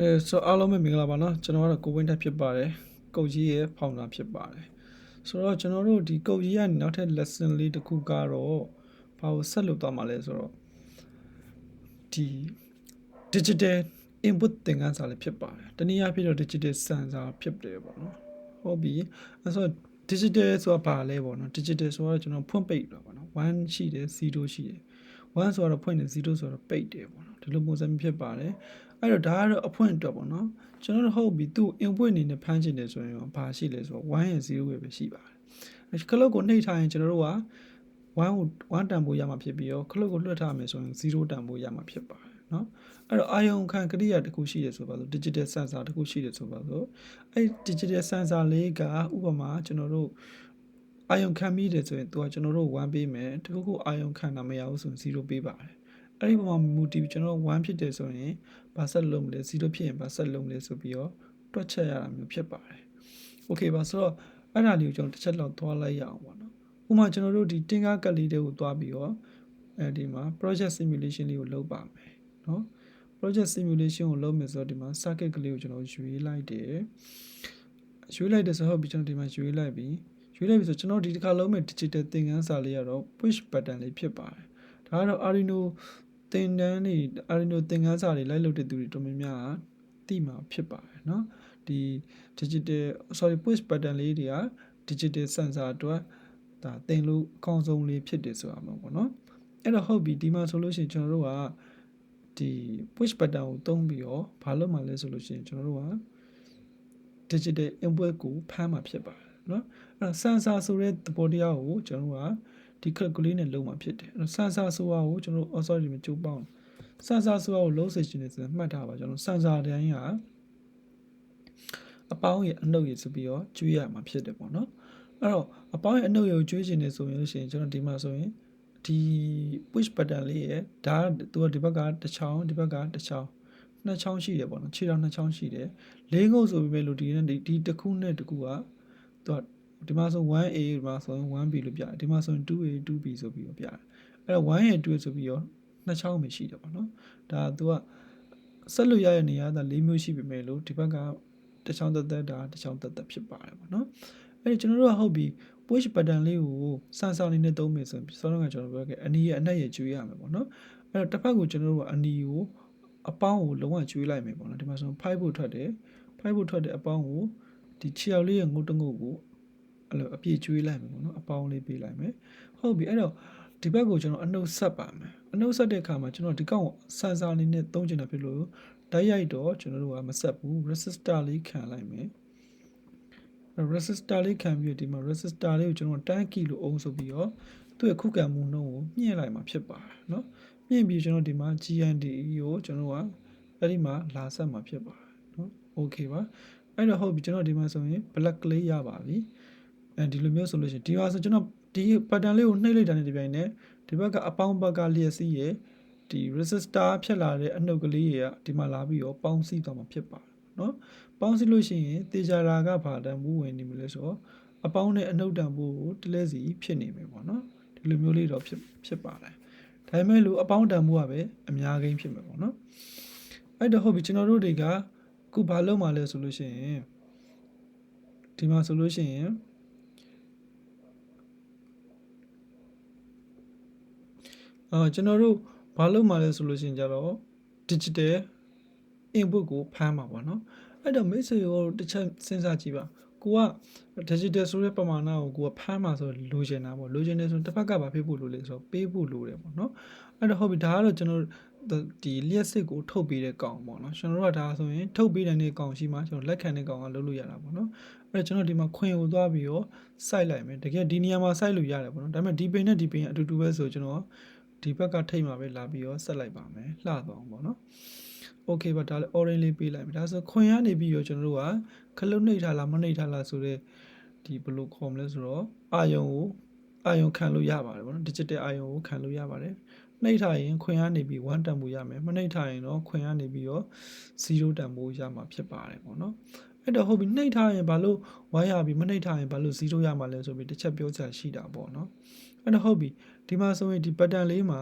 အဲဆိုအားလုံးပဲမင်္ဂလာပါနော်ကျွန်တော်ကတော့ကိုဝင်းတက်ဖြစ်ပါတယ်ကုတ်ကြီးရဲ့ဖောင်တာဖြစ်ပါတယ်ဆိုတော့ကျွန်တော်တို့ဒီကုတ်ကြီးကနေနောက်ထပ် lesson လေးတစ်ခုကတော့ဘာကိုဆက်လုပ်သွားမှာလဲဆိုတော့ဒီ digital input သင်ခန်းစာလေးဖြစ်ပါတယ်တနည်းအားဖြင့်တော့ digital sensor ဖြစ်တယ်ပေါ့နော်ဟုတ်ပြီအဲဆိုတော့ digital ဆိုတာဘာလဲပေါ့နော် digital ဆိုတော့ကျွန်တော်ဖွင့်ပိတ်တော့ပေါ့နော်1ရှိတယ်0ရှိတယ်1ဆိုတော့ဖွင့်တယ်0ဆိုတော့ပိတ်တယ်ပေါ့နော်ဒီလိုပုံစံမျိုးဖြစ်ပါတယ် အဲ့တော့ဒါကတော့အဖွင့်အတွက်ပေါ့နော်ကျွန်တော်တို့ဟုတ်ပြီသူ့ input အနေနဲ့ဖမ်းချင်တယ်ဆိုရင်ရောဘာရှိလဲဆိုတော့1ရဲ့0ပဲပဲရှိပါတယ်အဲ့ခလုတ်ကိုနှိပ်ထားရင်ကျွန်တော်တို့က1ကို1တန်ဖို့ရမှာဖြစ်ပြီးတော့ခလုတ်ကိုလွှတ်ထားမယ်ဆိုရင်0တန်ဖို့ရမှာဖြစ်ပါတယ်เนาะအဲ့တော့အာယုံခံကရိယာတစ်ခုရှိတယ်ဆိုပါဆို digital sensor တစ်ခုရှိတယ်ဆိုပါဆိုအဲ့ digital sensor လေးကဥပမာကျွန်တော်တို့အာယုံခံပြီးတယ်ဆိုရင်သူကကျွန်တော်တို့1ပေးမယ်တခုခုအာယုံခံတာမရဘူးဆိုရင်0ပေးပါတယ် အဲ့ဒီပုံမှာမူတည်ပြီးကျွန်တော်1ဖြစ်တယ်ဆိုရင်ဘာဆက်လုံးမလဲ0ဖြစ်ရင်ဘာဆက်လုံးမလဲဆိုပြီးတော့တွက်ချက်ရတာမျိုးဖြစ်ပါတယ်โอเคပါဆိုတော့အဲ့ဒါလေးကိုကျွန်တော်တစ်ချက်လောက်သွားလိုက်ရအောင်ပါနော်ဥပမာကျွန်တော်တို့ဒီတင်ကားကလေးတွေကိုသွားပြီးတော့အဲဒီမှာ project simulation လေးကိုလုပ်ပါမယ်เนาะ project simulation ကိုလုပ်မယ်ဆိုတော့ဒီမှာ circuit ကလေးကိုကျွန်တော်ရွေးလိုက်တယ်ရွေးလိုက်တယ်ဆိုတော့ပြီးကျွန်တော်ဒီမှာရွေးလိုက်ပြီရွေးလိုက်ပြီဆိုကျွန်တော်ဒီတစ်ခါလုံးမဲ့ digital သင်ခန်းစာလေးကတော့ push button လေးဖြစ်ပါတယ်ဒါကတော့ Arduino သင်တန်းတွေ Arduino သင်ခန်းစာတွေလိုက်လုပ်တဲ့သူတွေတော်များများသိမှာဖြစ်ပါတယ်เนาะဒီ digital sorry push button လေးတွေက digital sensor အတွက်ဒါသင်လို့အကောင်းဆုံးလေးဖြစ်တယ်ဆိုတာမျိုးပေါ့နော်အဲ့တော့ဟုတ်ပြီဒီမှာဆိုလို့ရှိရင်ကျွန်တော်တို့ကဒီ push button ကိုသုံးပြီးတော့ဘာလုပ်မှလဲဆိုလို့ရှိရင်ကျွန်တော်တို့က digital input ကိုဖမ်းမှာဖြစ်ပါတယ်เนาะအဲ့တော့ sensor ဆိုတဲ့သဘောတရားကိုကျွန်တော်တို့က ဒီ calculate နဲ့လုပ်မှာဖြစ်တယ်အဲ့တော့ sensor ဆိုတာကိုကျွန်တော်တို့ oh sorry မကြိုးပေါင်း sensor ဆိုတာကိုလုံးစေချင်တယ်ဆိုရင်မှတ်ထားပါကျွန်တော် sensor တိုင်းကအပေါင်းရဲ့အနှုတ်ရဆိုပြီးတော့ကျွေးရမှာဖြစ်တယ်ပေါ့နော်အဲ့တော့အပေါင်းရဲ့အနှုတ်ရကိုကျွေးချင်တယ်ဆိုရင်လို့ရှိရင်ကျွန်တော်ဒီမှာဆိုရင်ဒီ push button လေးရဲ့ဒါသူကဒီဘက်ကတစ်ချောင်းဒီဘက်ကတစ်ချောင်းနှစ်ချောင်းရှိတယ်ပေါ့နော်ခြေထောက်နှစ်ချောင်းရှိတယ်လေးငုပ်ဆိုပြီးပဲလို့ဒီနဲ့ဒီတစ်ခုနဲ့တစ်ခုကသူက ဒီမှာဆို 1A ဒီမှာဆိုရင် 1B လို့ပြတယ်ဒီမှာဆိုရင် 2A 2B ဆိုပြီးတော့ပြတယ်အဲ့တော့ 1A 2A ဆိုပြီးတော့နှစ်ချောင်းပဲရှိတယ်ပေါ့နော်ဒါသူကဆက်လို့ရတဲ့နေရာက၄မျိုးရှိပေမဲ့လို့ဒီဘက်ကတစ်ချောင်းသက်သက်ဒါတစ်ချောင်းသက်သက်ဖြစ်ပါတယ်ပေါ့နော်အဲ့ဒီကျွန်တော်တို့ကဟုတ်ပြီ push button လေးကိုစမ်းဆောင်လေးနဲ့သုံးမယ်ဆိုရင်စောတော့ကကျွန်တော်ပြောခဲ့အနီးရဲ့အနက်ရဲ့ကျွေးရမယ်ပေါ့နော်အဲ့တော့တစ်ဖက်ကိုကျွန်တော်တို့ကအနီကိုအပေါင်းကိုလုံးဝကျွေးလိုက်မယ်ပေါ့နော်ဒီမှာဆို5ဖို့ထွက်တယ်5ဖို့ထွက်တဲ့အပေါင်းကိုဒီခြေောက်လေးရဲ့ငုတ်တငုတ်ကို အဲ့လိုအပြည့်ကျွေးလိုက်မယ်ပေါ့နော်အပေါင်းလေးပေးလိုက်မယ်ဟုတ်ပြီအဲ့တော့ဒီဘက်ကိုကျွန်တော်အနှုတ်ဆက်ပါမယ်အနှုတ်ဆက်တဲ့အခါမှာကျွန်တော်ဒီကောင်ကိုစန်ဆာလေးနဲ့သုံးချင်တာဖြစ်လို့တိုက်ရိုက်တော့ကျွန်တော်တို့ကမဆက်ဘူး resistor လေးခံလိုက်မယ် resistor လေးခံပြီးဒီမှာ resistor လေးကိုကျွန်တော်တန်းကီလို့အုံးဆိုပြီးတော့သူ့ရဲ့ခုခံမှုနှုန်းကိုမြင့်လိုက်မှာဖြစ်ပါတယ်เนาะမြင့်ပြီးကျွန်တော်ဒီမှာ GNDE ကိုကျွန်တော်ကအဲ့ဒီမှာလာဆက်မှာဖြစ်ပါတယ်เนาะ okay ပါအဲ့တော့ဟုတ်ပြီကျွန်တော်ဒီမှာဆိုရင် black လေးရပါပြီ အဲဒီလိုမျိုးဆိုလို့ရှိရင်ဒီဟာဆိုကျွန်တော်ဒီ pattern လေးကိုနှိပ်လိုက်တာနဲ့ဒီပိုင်းနဲ့ဒီဘက်ကအပေါင်းဘက်ကလျက်စီးရဲ့ဒီ resistor ဖြတ်လာတဲ့အနှုတ်ကလေးတွေကဒီမှာလာပြီးတော့ပေါင်းစည်းသွားမှာဖြစ်ပါတယ်เนาะပေါင်းစည်းလို့ရှိရင်တေချာရာကဘာတန်ဘူးဝင်နေမလဲဆိုတော့အပေါင်းနဲ့အနှုတ်တန်ဘူးကိုတလဲစီဖြစ်နေမယ်ပေါ့နော်ဒီလိုမျိုးလေးတော့ဖြစ်ဖြစ်ပါတယ်ဒါပေမဲ့လို့အပေါင်းတန်ဘူးကပဲအများကြီးဖြစ်မယ်ပေါ့နော်အဲ့တော့ဟုတ်ပြီကျွန်တော်တို့တွေကအခုဘာလုပ်မှလဲဆိုလို့ရှိရင်ဒီမှာဆိုလို့ရှိရင် အာကျွန်တော်တို့ဘာလုပ်မှလဲဆိုလို့ရှိရင်ကြတော့ digital input ကိုဖမ်းမှာပေါ့နော်အဲ့တော့မိတ်ဆွေကိုတစ်ချက်စဉ်းစားကြည့်ပါကိုက digital ဆိုတဲ့ပမာဏကိုကိုကဖမ်းမှာဆိုလိုချင်တာပေါ့လိုချင်တယ်ဆိုတစ်ဖက်ကဘာဖြစ်ဖို့လိုလဲဆိုတော့ပေးဖို့လိုတယ်ပေါ့နော်အဲ့တော့ဟုတ်ပြီဒါကတော့ကျွန်တော်ဒီလျှက်စစ်ကိုထုတ်ပေးတဲ့ကောင်ပေါ့နော်ကျွန်တော်တို့ကဒါဆိုရင်ထုတ်ပေးတဲ့ကောင်ရှိမှကျွန်တော်လက်ခံတဲ့ကောင်ကလုပ်လို့ရတာပေါ့နော်အဲ့တော့ကျွန်တော်ဒီမှာခွင်ကိုသွားပြီးတော့စိုက်လိုက်မယ်တကယ်ဒီနေရာမှာစိုက်လို့ရတယ်ပေါ့နော်ဒါပေမဲ့ဒီပင်နဲ့ဒီပင်အတူတူပဲဆိုကျွန်တော် ဒီဘက်ကထိတ်မှာပဲလာပြီးတော့ဆက်လိုက်ပါမယ်လှသွားအောင်ပေါ့နော် okay ပါဒါလည်း orange လေးပေးလိုက်မယ်ဒါဆိုခွင်ကနေပြီးတော့ကျွန်တော်တို့ကခလုတ်နှိပ်ထားလားမနှိပ်ထားလားဆိုတော့ဒီဘယ်လိုခေါ်မလဲဆိုတော့အာယုံကိုအာယုံခံလို့ရပါတယ်ဗောနော် digital အာယုံကိုခံလို့ရပါတယ်နှိပ်ထားရင်ခွင်ကနေပြီး1တန်ဖိုးရမယ်မနှိပ်ထားရင်တော့ခွင်ကနေပြီးတော့0တန်ဖိုးရမှာဖြစ်ပါတယ်ဗောနော်အဲ့တော့ဟုတ်ပြီနှိပ်ထားရင်ဘာလို့ဝိုင်းရပြီမနှိပ်ထားရင်ဘာလို့0ရမှာလဲဆိုပြီးတစ်ချက်ပြောချင်ရှိတာပေါ့နော် အဲ့တော့ဟုတ်ပြီဒီမှာဆိုရင်ဒီ pattern လေးမှာ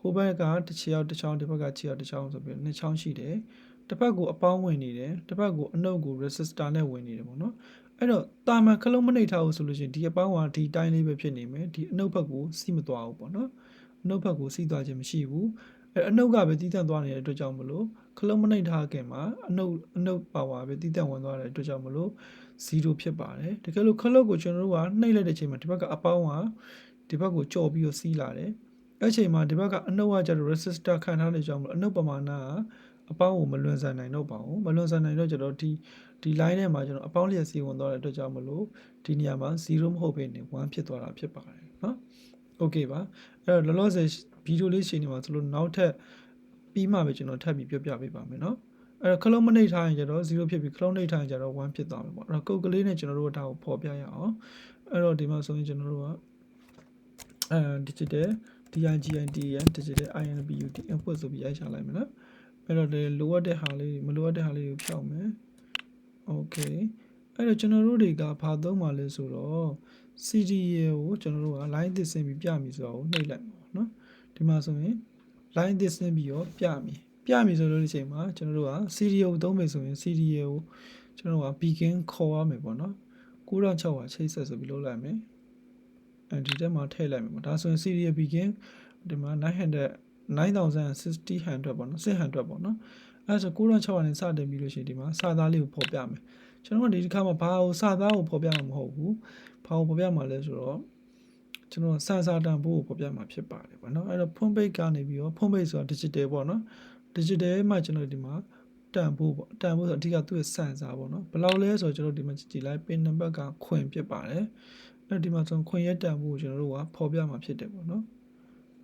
ဟိုဘက်ကတစ်ချေရောက်တစ်ချောင်းဒီဘက်ကခြေရောက်တစ်ချောင်းဆိုပြီးနှစ်ချောင်းရှိတယ်တစ်ဖက်ကိုအပေါင်းဝင်နေတယ်တစ်ဖက်ကိုအနှုတ်ကို resistor နဲ့ဝင်နေတယ်ပေါ့နော်အဲ့တော့တာမန်ခလုံးမနှိပ်ထားဘူးဆိုလို့ရှိရင်ဒီအပေါင်းကဒီတိုင်းလေးပဲဖြစ်နေမယ်ဒီအနှုတ်ဘက်ကိုစီးမသွားဘူးပေါ့နော်အနှုတ်ဘက်ကိုစီးသွားခြင်းမရှိဘူးအဲ့အနှုတ်ကပဲတီးတန့်သွားနေတဲ့အတွက်ကြောင့်မလို့ခလုံးမနှိပ်ထားခင်မှာအနှုတ်အနှုတ်ပါဝါပဲတီးတန့်ဝင်သွားတဲ့အတွက်ကြောင့်မလို့0ဖြစ်ပါတယ်တကယ်လို့ခလုတ်ကိုကျွန်တော်တို့ကနှိပ်လိုက်တဲ့အချိန်မှာဒီဘက်ကအပေါင်းက ဒီဘက်ကိုကြော်ပြီးတော့စီးလာတယ်အဲ့အချိန်မှာဒီဘက်ကအနှုတ်ကကျတော့ resistor ခံထားတဲ့ကြောင့်မလို့အနှုတ်ပမာဏကအပေါင်းကိုမလွန်ဆန်နိုင်တော့ပါဘူးမလွန်ဆန်နိုင်တော့ကျတော့ဒီဒီ line ထဲမှာကျွန်တော်အပေါင်းလျက်စီဝင်သွားတဲ့အတွက်ကြောင့်မလို့ဒီနေရာမှာ0မဟုတ်ဘဲနဲ့1ဖြစ်သွားတာဖြစ်ပါတယ်နော် okay ပါအဲ့တော့လောလောဆယ်ဗီဒီယိုလေးချိန်နေမှာဆိုလို့နောက်ထပ်ပြီးမှပဲကျွန်တော်ထပ်ပြီးပြောပြပေးပါမယ်နော်အဲ့တော့ခလုံးမနှိပ်ထားရင်ကျတော့0ဖြစ်ပြီးခလုံးနှိပ်ထားရင်ကျတော့1ဖြစ်သွားမှာပေါ့အဲ့တော့ကုတ်ကလေးနဲ့ကျွန်တော်တို့ဒါကိုပေါ်ပြရအောင်အဲ့တော့ဒီမှာဆိုရင်ကျွန်တော်တို့က အဲ digital DIGITN digital INBUT input ဆိုပြီးရိုက်ချလိုက်မယ်နော်အဲ့တော့လေလိုအပ်တဲ့ဟာလေးမလိုအပ်တဲ့ဟာလေးကိုဖြောက်မယ် okay အဲ့တော့ကျွန်တော်တို့တွေကဘာသုံးပါလဲဆိုတော့ CDA ကိုကျွန်တော်တို့က line သစ်ဆင်းပြီးပြမည်ဆိုတော့နှိပ်လိုက်မှာပေါ့နော်ဒီမှာဆိုရင် line သစ်ဆင်းပြီးတော့ပြမည်ပြမည်ဆိုလို့ဒီချိန်မှာကျွန်တော်တို့က CDA ကိုသုံးမယ်ဆိုရင် CDA ကိုကျွန်တော်တို့က begin ခေါ်ရမယ်ပေါ့နော်9600ချိတ်ဆက်ဆိုပြီးလုပ်လိုက်မယ်အဲ ဒီတက်မှာထည့်လိုက်မယ်ပေါ့ဒါဆိုရင် serial begin ဒီမှာ900 9060 100ပေါ့နော်600ပေါ့နော်အဲဆို9600နဲ့စတင်ပြီးလို့ရှိရင်ဒီမှာစာသားလေးကိုဖော်ပြမယ်ကျွန်တော်ကဒီတစ်ခါမှာဘာကိုစာသားကိုဖော်ပြမှာမဟုတ်ဘူးဘာကိုဖော်ပြမှာလဲဆိုတော့ကျွန်တော်စာစာတန်ဖို့ကိုဖော်ပြမှာဖြစ်ပါတယ်ပေါ့နော်အဲ့တော့ဖွင့်ပိတ်ကနေပြီးတော့ဖွင့်ပိတ်ဆိုတာ digital ပေါ့နော် digital မှာကျွန်တော်ဒီမှာတန်ဖို့ပေါ့တန်ဖို့ဆိုအဓိကသူ့ရဲ့စံစာပေါ့နော်ဘယ်လောက်လဲဆိုတော့ကျွန်တော်ဒီမှာကြည့်လိုက် pin number ကခွင်ဖြစ်ပါတယ် အဲ့ဒီမှာကျွန်တော်ခွင်ရက်တန်ဖို့ကိုကျွန်တော်တို့ကဖော်ပြမှာဖြစ်တယ်ပေါ့နော်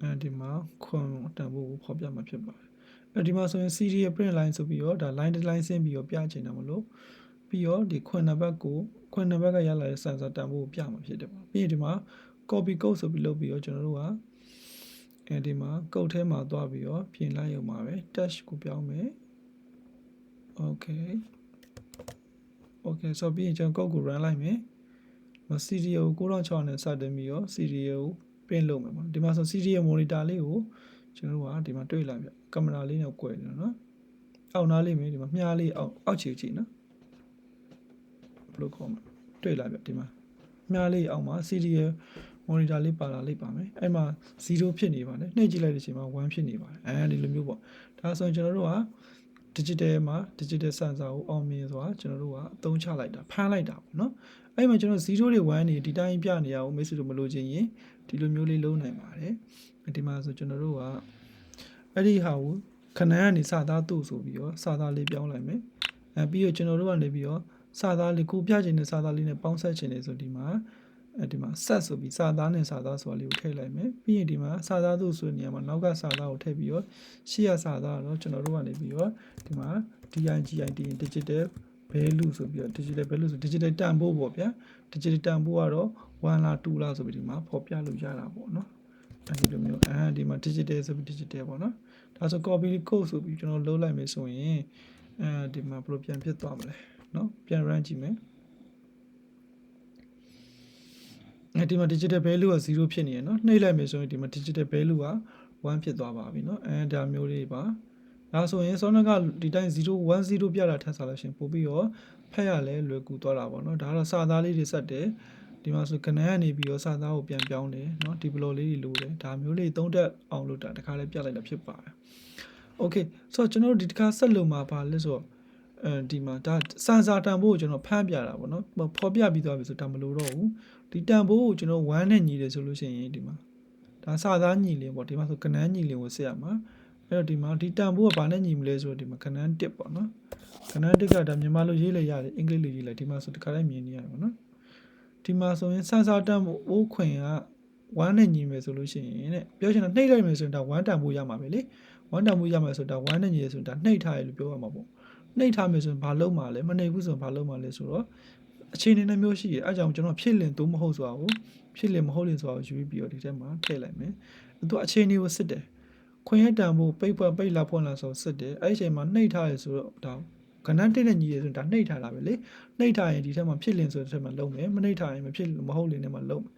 အဲဒီမှာခွန်တန်ဖို့ကိုဖော်ပြမှာဖြစ်ပါတယ်အဲဒီမှာဆိုရင် serial print line ဆိုပြီးတော့ဒါ line တစ် line ဆင်းပြီးတော့ပြချင်တယ်မလို့ပြီးတော့ဒီခွန်နံပါတ်ကိုခွန်နံပါတ်ကရလာတဲ့ sensor တန်ဖို့ကိုပြမှာဖြစ်တယ်ပေါ့ပြီးရင်ဒီမှာ copy code ဆိုပြီးလုပ်ပြီးတော့ကျွန်တော်တို့ကအဲဒီမှာ code ထဲမှာသွားပြီးတော့ပြင်လိုက်ရုံပါပဲ touch ကိုပြောင်းမယ် okay okay ဆိုပြီးရင်ကျွန်တော် code ကို run လိုက်မယ် serial ကို9600နဲ့စတင်ပြီးတော့ serial ကို print လုပ်မယ်ပေါ့ဒီမှာဆို serial monitor လေးကိုကျွန်တော်တို့ကဒီမှာတွေ့လာပြကင်မရာလေးနဲ့꿰တယ်နော်အောက်နားလေးမြင်ဒီမှာမြားလေးအောက်အောက်ခြေကြည့်နော်ဘယ်လိုခေါ်မလဲတွေ့လာပြဒီမှာမြားလေးအောက်မှာ serial monitor လေးပါလာလိမ့်ပါမယ်အဲ့မှာ0ဖြစ်နေပါတယ်နှိပ်ကြည့်လိုက်တဲ့အချိန်မှာ1ဖြစ်နေပါတယ်အဲဒီလိုမျိုးပေါ့ဒါဆိုရင်ကျွန်တော်တို့က digital မှာ digital sensor ကိုအောင်မြင်စွာကျွန်တော်တို့ကအသုံးချလိုက်တာဖမ်းလိုက်တာပေါ့နော်အဲ့မှာကျွန်တော်0တွေ1တွေဒီတိုင်းပြနေရအောင်မိတ်ဆွေတို့မလို့ချင်းရင်ဒီလိုမျိုးလေးလုံးနိုင်ပါတယ်ဒီမှာဆိုကျွန်တော်တို့ကအဲ့ဒီဟာကိုခဏကနေစသားတို့ဆိုပြီးတော့စသားလေးပြောင်းလိုက်မယ်အဲပြီးတော့ကျွန်တော်တို့ကနေပြီးတော့စသားလေးကိုပြချင်တဲ့စသားလေးနဲ့ပေါင်းဆက်ချင်တယ်ဆိုဒီမှာ အဲဒီမှာဆက်ဆိုပြီးစာသားနဲ့စာသားဆိုတာလေးကိုထည့်လိုက်မယ်ပြီးရင်ဒီမှာစာသားတို့ဆိုတဲ့နေရာမှာနောက်ကစာသားကိုထည့်ပြီးတော့ရှေ့ရစာသားတော့ကျွန်တော်တို့ကနေပြီးတော့ဒီမှာ DIGIT digital value ဆိုပြီးတော့ digital value ဆို digital တန်ဖိုးပေါ့ဗျာ digital တန်ဖိုးကတော့1လား2လားဆိုပြီးဒီမှာဖော်ပြလို့ရတာပေါ့နော်အဲဒီလိုမျိုးအဲဒီမှာ digital ဆိုပြီး digital ပေါ့နော်ဒါဆို copy code ဆိုပြီးကျွန်တော်လုံးလိုက်မယ်ဆိုရင်အဲဒီမှာဘယ်လိုပြန်ဖြစ်သွားမလဲနော်ပြန် run ကြည့်မယ်အဲ ဒီမှာ digital value က0ဖြစ်နေရနော်နှိပ်လိုက်မယ်ဆိုရင်ဒီမှာ digital value က1ဖြစ်သွားပါပြီနော်အဲဒါမျိုးလေးပါဒါဆိုရင် Sonic ကဒီတိုင်း010ပြတာထပ်စားလို့ရှင်ပို့ပြီးတော့ဖက်ရလဲလွယ်ကူသွားတာပေါ့နော်ဒါကတော့စာသားလေးတွေဆက်တယ်ဒီမှာဆိုကနန်းကနေပြီးတော့စာသားကိုပြန်ပြောင်းတယ်เนาะဒီဘလော်လေးတွေလိုတယ်ဒါမျိုးလေးသုံးတက်အောင်လို့တာတခါလေးပြလိုက်တာဖြစ်ပါတယ်โอเคဆိုတော့ကျွန်တော်တို့ဒီတစ်ခါဆက်လို့မှာပါလဲဆိုတော့အဲဒီမှာဒါစန်စာတန်ဖိုးကိုကျွန်တော်ဖမ်းပြတာပေါ့နော်ဖော်ပြပြီးသွားပြီဆိုဒါမလိုတော့ဘူး ဒီတန်ဖိုးကိုကျွန်တော်1နဲ့ညီတယ်ဆိုလို့ရှိရင်ဒီမှာဒါစာသားညီလင်ပေါ့ဒီမှာဆိုကနန်းညီလင်ကိုဆက်ရမှာအဲ့တော့ဒီမှာဒီတန်ဖိုးကဘာနဲ့ညီမလဲဆိုတော့ဒီမှာကနန်း1ပေါ့နော်ကနန်း1ကဒါမြန်မာလိုရေးလိုက်ရတယ်အင်္ဂလိပ်လိုရေးလိုက်ဒီမှာဆိုတခါလေးမြင်နေရတယ်ပေါ့နော်ဒီမှာဆိုရင်စန်စာတန်ဖိုးခွင်က1နဲ့ညီမယ်ဆိုလို့ရှိရင်တဲ့ပြောချင်တာနှိပ်လိုက်မယ်ဆိုရင်ဒါ1တန်ဖိုးရမှာပဲလေ1တန်ဖိုးရမယ်ဆိုတော့ဒါ1နဲ့ညီရဆိုရင်ဒါနှိပ်ထားရလို့ပြောရမှာပေါ့နှိပ်ထားမယ်ဆိုရင်ဘာလုပ်မှာလဲမနှိပ်ဘူးဆိုရင်ဘာလုပ်မှာလဲဆိုတော့ အခြေအနေနှမျိုးရှိတယ်အဲကြောင့်ကျွန်တော်ဖြစ်လင်သို့မဟုတ်ဆိုတာကိုဖြစ်လင်မဟုတ်လင်ဆိုတာကိုယူပြီးတော့ဒီထဲမှာထည့်လိုက်မယ်သူအခြေအနေကိုစစ်တယ်ခွင့်ရတံဖို့ပိတ်ဖွက်ပိတ်လာဖွင့်လာဆိုစစ်တယ်အဲ့ဒီအချိန်မှာနှိပ်ထားရဆိုတော့ဒါကဏ္ဍတိတဲ့ညီရဆိုရင်ဒါနှိပ်ထားတာပဲလေနှိပ်ထားရင်ဒီထဲမှာဖြစ်လင်ဆိုတဲ့ထဲမှာလုံးမယ်မနှိပ်ထားရင်မဖြစ်မဟုတ်လင်ထဲမှာလုံးမယ်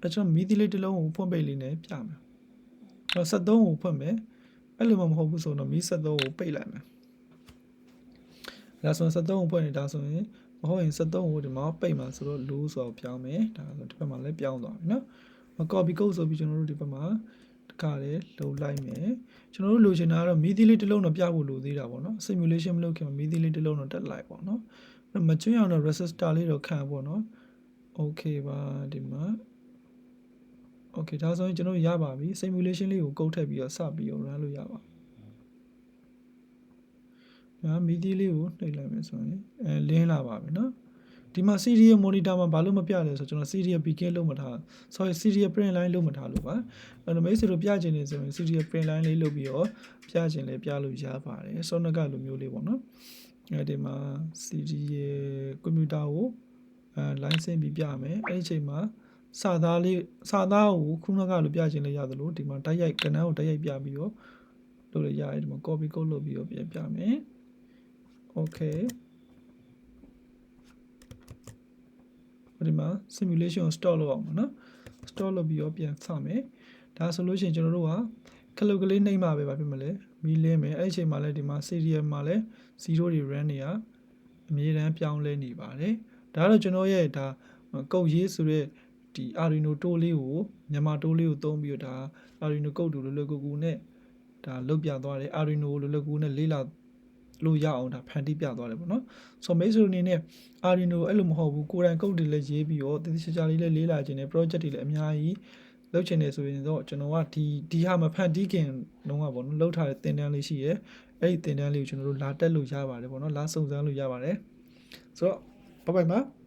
အဲကျွန်တော်မီသီလေးတစ်လုံးကိုဖွင့်ပိတ်လေးနဲ့ပြမယ်တော့73ကိုဖွင့်မယ်အဲ့လိုမှမဟုတ်ဘူးဆိုတော့မီ73ကိုပိတ်လိုက်မယ်ဒါဆိုရင်73ကိုဖွင့်နေတာဆိုရင် မဟုတ်ရင်73ကိုဒီမှာပိတ်မှာဆိုတော့လူဆိုတော့ပြောင်းမယ်ဒါဆိုဒီဘက်မှာလည်းပြောင်းသွားပြီနော်မ copy code ဆိုပြီးကျွန်တော်တို့ဒီဘက်မှာတခါလေလုံလိုက်မယ်ကျွန်တော်တို့လိုချင်တာကတော့မီးသီးလေးတစ်လုံးတော့ပြဖို့လိုသေးတာပေါ့နော် simulation မလုပ်ခင်မီးသီးလေးတစ်လုံးတော့တက်လိုက်ပေါ့နော်အဲ့မကျွန်းအောင်တော့ resistor လေးတော့ခံပေါ့နော် okay ပါဒီမှာ okay ဒါဆိုရင်ကျွန်တော်ရပါပြီ simulation လေးကိုကုတ်ထည့်ပြီးတော့စပြီးတော့ run လို့ရပါပြီ ဒါမီဒီလေးကိုနှိပ်လိုက်မယ်ဆိုရင်အဲလင်းလာပါပြီနော်ဒီမှာ serial monitor မှာဘာလို့မပြလဲဆိုတော့ကျွန်တော် serial beacon လုံးမထား sorry serial print line လုံးမထားလို့ပါအဲ့တော့မိတ်ဆွေတို့ပြချင်နေဆိုရင် serial print line လေးလုပ်ပြီးတော့ပြချင်လဲပြလို့ရပါတယ်စောနကလိုမျိုးလေးပေါ့နော်အဲ့ဒီမှာ serial computer ကိုအဲ line ဆင်းပြီးပြမယ်အဲ့ဒီချိန်မှာစာသားလေးစာသားကိုခုနကလိုပြချင်လဲရသလိုဒီမှာတိုက်ရိုက်ကဏ္ဍကိုတိုက်ရိုက်ပြပြီးတော့လုပ်လို့ရတယ်ဒီမှာ copy code လုပ်ပြီးတော့ပြန်ပြမယ် okay ဒီမှာ simulation ကို stop လုပ်အောင်ပါနော် stop လုပ်ပြီးတော့ပြန်စမယ်ဒါဆိုလို့ရှိရင်ကျွန်တော်တို့ကခလုတ်ကလေးနှိမ့်မှာပဲဗာဖြစ်မလဲမီးလင်းမယ်အဲ့ဒီအချိန်မှာလည်းဒီမှာ serial မှာလည်း0တွေ run နေရအမြဲတမ်းပြောင်းလဲနေပါတယ်ဒါကတော့ကျွန်တော်ရဲ့ဒါကုတ်ရေးဆိုတဲ့ဒီ Arduino တိုးလေးကိုမြန်မာတိုးလေးကိုသုံးပြီးတော့ဒါ Arduino ကုတ်တူလိုလိုကူကူနဲ့ဒါလုတ်ပြသွားတယ် Arduino လိုလိုကူနဲ့လေးလာ လို့ရအောင်ဒါဖန်တီးပြသွားတယ်ပေါ့နော်ဆိုမိတ်ဆွေအနေနဲ့ Arduino အဲ့လိုမဟုတ်ဘူးကိုယ်တိုင်ကုတ်တွေလည်းရေးပြီးတော့တတိချာချာလေးလည်းလေးလာခြင်းနဲ့ project တွေလည်းအများကြီးလုပ်ချင်နေဆိုရင်တော့ကျွန်တော်ကဒီဒီဟာမဖန်တီးခင်လုံးဝပေါ့နော်လောက်ထားတဲ့သင်တန်းလေးရှိရဲအဲ့ဒီသင်တန်းလေးကိုကျွန်တော်တို့လာတက်လို့ရပါတယ်ပေါ့နော်လာစုံစမ်းလို့ရပါတယ်ဆိုတော့ဘိုင်ဘိုင်ပါ